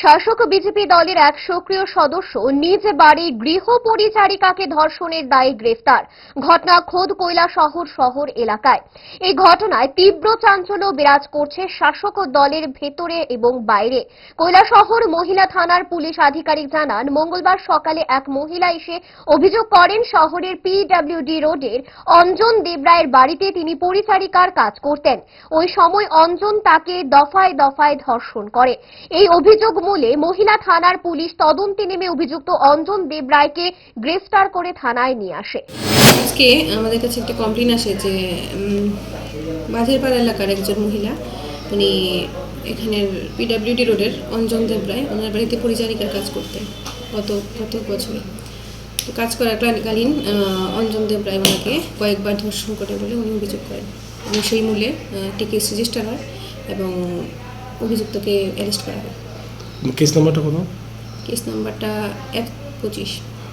শাসক বিজেপি দলের এক সক্রিয় সদস্য নিজ বাড়ির গৃহ পরিচারিকাকে ধর্ষণের দায়ে গ্রেফতার। ঘটনা খোদ কৈলা শহর শহর এলাকায়। এই ঘটনায় তীব্র চাঞ্চল্য বিরাজ করছে শাসক দলের ভেতরে এবং বাইরে। কৈলা শহর মহিলা থানার পুলিশ আধিকারিক জানান, মঙ্গলবার সকালে এক মহিলা এসে অভিযোগ করেন, শহরের পিডব্লিউডি রোডের অঞ্জন দেবরায়ের বাড়িতে তিনি পরিচারিকার কাজ করতেন। ওই সময় অঞ্জন তাকে দফায় দফায় ধর্ষণ করে। এই অভিযোগ মূলে মহিলা থানার পুলিশ তদন্তে নেমে অভিযুক্ত অঞ্জন দেবরায়কে গ্রেফতার করে থানায় নিয়ে আসে। আজকে আমাদের কাছে একটা কমপ্লেন আসে যে উম, বাঁধেরপাড়া এলাকার একজন মহিলা উনি এখানের পিডাব্লিউডি রোডের অঞ্জন দেবরায় ওনার বাড়িতে পরিচারিকার কাজ করতেন গত গত বছরে। তো কাজ করাকালীন অঞ্জন দেবরায় ওনাকে কয়েকবার ধর্ষণ করে বলে উনি অভিযোগ করেন। এবং সেই মূল্যে একটি কেস রেজিস্টার হয় এবং অভিযুক্তকে অ্যারেস্ট করা হয়। কেস নাম্বারটা কত কেস নাম্বারটা এক পঁচিশ।